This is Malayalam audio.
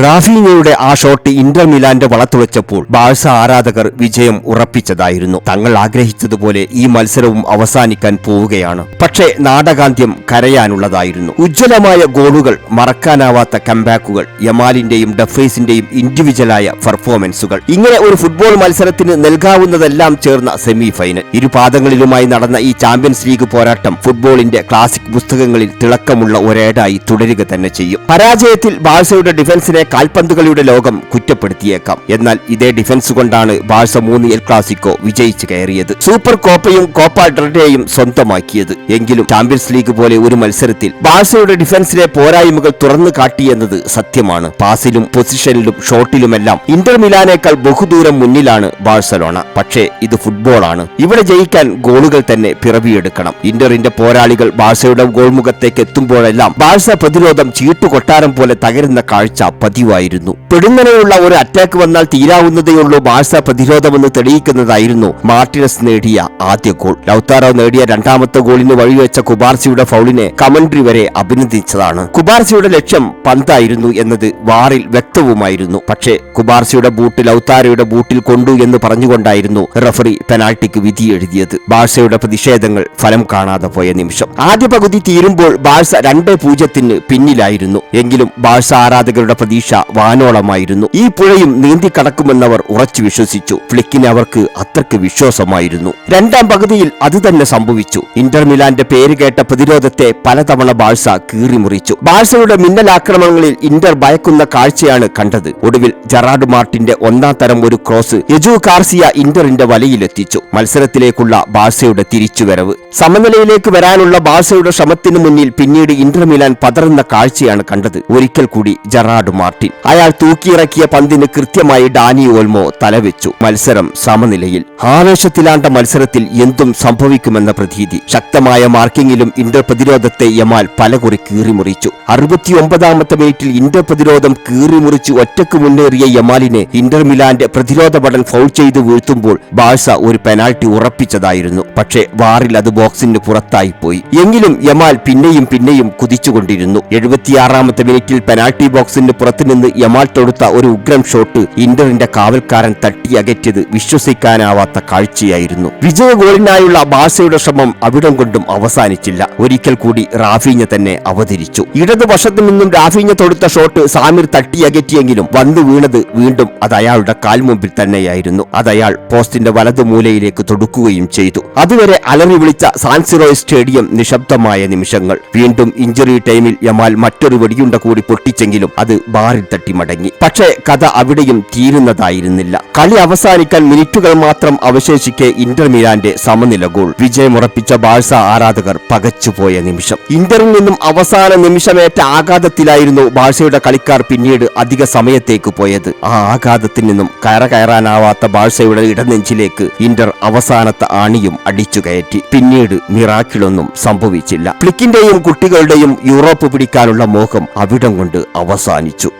റാഫീനയുടെ ആ ഷോട്ട് ഇന്റർ മിലാന്റെ വളത്തുവച്ചപ്പോൾ ബാഴ്സ ആരാധകർ വിജയം ഉറപ്പിച്ചതായിരുന്നു. തങ്ങൾ ആഗ്രഹിച്ചതുപോലെ ഈ മത്സരവും അവസാനിക്കാൻ പോവുകയാണ്. പക്ഷേ നാടകാന്ത്യം കരയാനുള്ളതായിരുന്നു. ഉജ്ജ്വലമായ ഗോളുകൾ മറക്കാനാവാത്ത കംബാക്കുകൾ യമാലിന്റെയും ഡഫേസിന്റെയും ഇൻഡിവിജ്വലായ പെർഫോമൻസുകൾ ഇങ്ങനെ ഒരു ഫുട്ബോൾ മത്സരത്തിന് നൽകാവുന്നതെല്ലാം ചേർന്ന സെമി ഫൈനൽ ഇരുപാദങ്ങളിലുമായി നടന്ന ഈ ചാമ്പ്യൻസ് ലീഗ് പോരാട്ടം ഫുട്ബോളിന്റെ ക്ലാസിക് പുസ്തകങ്ങളിൽ തിളക്കമുള്ള ഒരേടായി തുടരുക തന്നെ ചെയ്യും. പരാജയത്തിൽ ബാഴ്സയുടെ ഡിഫൻസിനെ കാൽപന്തുകളുടെ ലോകം കുറ്റപ്പെടുത്തിയേക്കാം. എന്നാൽ ഇതേ ഡിഫൻസ് കൊണ്ടാണ് ബാഴ്സ മൂന്ന് എൽ ക്ലാസിക്കോ വിജയിച്ചു കയറിയത്. സൂപ്പർ കോപ്പയും കോപ്പ ഡ്രഡേയും സ്വന്തമാക്കിയത്. എങ്കിലും ചാമ്പ്യൻസ് ലീഗ് പോലെ ഒരു മത്സരത്തിൽ ബാഴ്സയുടെ ഡിഫൻസിലെ പോരായ്മകൾ തുറന്നു കാട്ടിയെന്നത് സത്യമാണ്. പാസിലും പൊസിഷനിലും ഷോട്ടിലുമെല്ലാം ഇന്റർ മിലാനേക്കാൾ ബഹുദൂരം മുന്നിലാണ് ബാഴ്സലോണ. പക്ഷേ ഇത് ഫുട്ബോളാണ് ഇവിടെ ജയിക്കാൻ ഗോളുകൾ തന്നെ പിറവിയെടുക്കണം. ഇന്ററിന്റെ പോരാളികൾ ബാഴ്സയുടെ ഗോൾമുഖത്തേക്ക് എത്തുമ്പോഴെല്ലാം ബാഴ്സ പ്രതിരോധം ചീട്ടുകൊട്ടാരം പോലെ തകരുന്ന കാഴ്ച പതിവായിരുന്നു. പെടുന്നനെയുള്ള ഒരു അറ്റാക്ക് വന്നാൽ തീരാവുന്നതേയുള്ളൂ ബാഴ്സ പ്രതിരോധമെന്ന് തെളിയിക്കുന്നതായിരുന്നു മാർട്ടിനസ് നേടിയ ആദ്യ ഗോൾ ലൗത്താറോ നേടിയ രണ്ടാമത്തെ ഗോളിന് വഴിവെച്ച കുബാർസിയുടെ ഫൗളിനെ കമന്ററി വരെ അഭിനന്ദിച്ചതാണ്. കുബാർസിയുടെ ലക്ഷ്യം പന്തായിരുന്നു എന്നത് വാറിൽ വ്യക്തവുമായിരുന്നു. പക്ഷേ കുബാർസിയുടെ ബൂട്ട് ലൗത്താരയുടെ ബൂട്ടിൽ കൊണ്ടു എന്ന് പറഞ്ഞുകൊണ്ടായിരുന്നു റഫറി പെനാൾട്ടിക്ക് വിധി എഴുതിയത്. ബാഴ്സയുടെ പ്രതിഷേധങ്ങൾ ഫലം കാണാതെ പോയ നിമിഷം. ആദ്യ പകുതി തീരുമ്പോൾ ബാഴ്സ രണ്ട് പൂജ്യത്തിന് പിന്നിലായിരുന്നു. എങ്കിലും ബാഴ്സ ആരാധകരുടെ പ്രതീക്ഷ വാനോളമായിരുന്നു. ഈ പുഴയും നീന്തി കടക്കുമെന്നവർ ഉറച്ചു വിശ്വസിച്ചു. ഫ്ലിക്കിന് അവർക്ക് അത്രയ്ക്ക് വിശ്വാസമായിരുന്നു. രണ്ടാം പകുതിയിൽ അത് തന്നെ സംഭവിച്ചു. ഇന്റർ മിലാന്റെ പേര് കേട്ട പ്രതിരോധത്തെ പലതവണ ബാഴ്സ കീറിമുറിച്ചു. ബാഴ്സയുടെ മിന്നലാക്രമണങ്ങളിൽ ഇന്റർ ഭയക്കുന്ന കാഴ്ചയാണ് കണ്ടത്. ഒടുവിൽ ജറാഡ് മാർട്ടിന്റെ ഒന്നാം തരം ഒരു ക്രോസ് യജു കാർസിയ ഇന്ററിന്റെ വലയിലെത്തിച്ചു. മത്സരത്തിലേക്കുള്ള ബാഴ്സയുടെ തിരിച്ചുവരവ്. സമനിലയിലേക്ക് വരാനുള്ള ബാഴ്സയുടെ ശ്രമത്തിനു മുന്നിൽ പിന്നീട് ഇന്റർ മിലാൻ പതറുന്ന കാഴ്ചയാണ് കണ്ടത്. ഒരിക്കൽ കൂടി ജറാഡ് മാർട്ടിൻ. അയാൾ തൂക്കിയിറക്കിയ പന്തിന് കൃത്യമായി ഡാനി ഓൽമോ തലവെച്ചു. മത്സരം സമനിലയിൽ. ആവേശത്തിലാണ്ട മത്സരത്തിൽ എന്തും സംഭവിക്കുമെന്ന പ്രതീതി. ശക്തമായ മാർക്കിങ്ങിലും ഇന്റർ പ്രതിരോധത്തെ യമാൽ പലകുറി കീറിമുറിച്ചു. അറുപത്തിയൊമ്പതാമത്തെ മിനിറ്റിൽ ഇന്റർ പ്രതിരോധം കീറിമുറിച്ച് ഒറ്റയ്ക്ക് മുന്നേറിയ യമാലിനെ ഇന്റർ മിലാന്റെ പ്രതിരോധ പടൻ ഫൗൾ ചെയ്ത് വീഴ്ത്തുമ്പോൾ ബാഴ്സ ഒരു പെനാൽറ്റി ഉറപ്പിച്ചതായിരുന്നു. പക്ഷേ വാറിൽ അത് ബോക്സിന് പുറത്തായി പോയി. എങ്കിലും യമാൽ പിന്നെയും പിന്നെയും കുതിച്ചുകൊണ്ടിരുന്നു. എഴുപത്തിയാറാമത്തെ മിനിറ്റിൽ പെനാൾട്ടി ബോക്സിന് പുറത്തുനിന്ന് യമാൽ തൊടുത്ത ഒരു ഉഗ്രം ഷോട്ട് ഇന്ററിന്റെ കാവൽക്കാരൻ തട്ടിയകറ്റിയത് വിശ്വസിക്കാനാവാത്ത കാഴ്ചയായിരുന്നു. വിജയ ഗോളിനായുള്ള ബാഴ്സയുടെ ശ്രമം അവിടം കൊണ്ടും അവസാനിച്ചില്ല. ഒരിക്കൽ കൂടി റാഫീഞ്ഞ തന്നെ അവതരിച്ചു. ഇടതുവശത്തു നിന്നും റാഫീഞ്ഞ തൊടുത്ത ഷോട്ട് സാമിർ തട്ടിയകറ്റിയെങ്കിലും വന്നു വീണത് വീണ്ടും അത് അയാളുടെ കാൽമുമ്പിൽ തന്നെയായിരുന്നു. അത് അയാൾ പോസ്റ്റിന്റെ വലതു മൂലയിലേക്ക് തൊടുക്കുകയും ചെയ്തു. അതുവരെ അലറി വിളിച്ച സാൻസിറോ സ്റ്റേഡിയം നിശബ്ദമായ നിമിഷങ്ങൾ. വീണ്ടും ഇഞ്ചുറി ടൈമിൽ യമാൽ മറ്റൊരു വെടിയുണ്ട കൂടി പൊട്ടിച്ചെങ്കിലും അത് ബാറിൽ തട്ടി മടങ്ങി. പക്ഷേ കഥ അവിടെയും തീരുന്നതായിരുന്നില്ല. കളി അവസാനിക്കാൻ മിനിറ്റുകൾ മാത്രം അവശേഷിക്കെ ഇന്റർ മിലാന്റെ സമനില ഗോൾ. വിജയമുറപ്പിച്ച ബാഴ്സ ആരാധകർ പകച്ചുപോയ നിമിഷം. ഇന്ററിൽ നിന്നും അവസാന നിമിഷമേറ്റ ആഘാതത്തിലായിരുന്നു ബാഴ്സയുടെ കളിക്കാർ പിന്നീട് അധിക സമയത്തേക്ക് പോയത്. ആ ആഘാതത്തിൽ നിന്നും കയറ കയറാനാവാത്ത ബാഴ്സയുടെ ഇടനെഞ്ചിലേക്ക് ഇന്റർ അവസാനത്തെ ആണിയും അടിച്ചു കയറ്റി പിന്നീട് മിറാക്കിളൊന്നും സംഭവിച്ചില്ല. ക്ലിക്കിന്റെയും കുട്ടികളുടെയും യൂറോപ്പ് പിടിക്കാനുള്ള മോഹം അവിടം കൊണ്ട് അവസാനിച്ചു.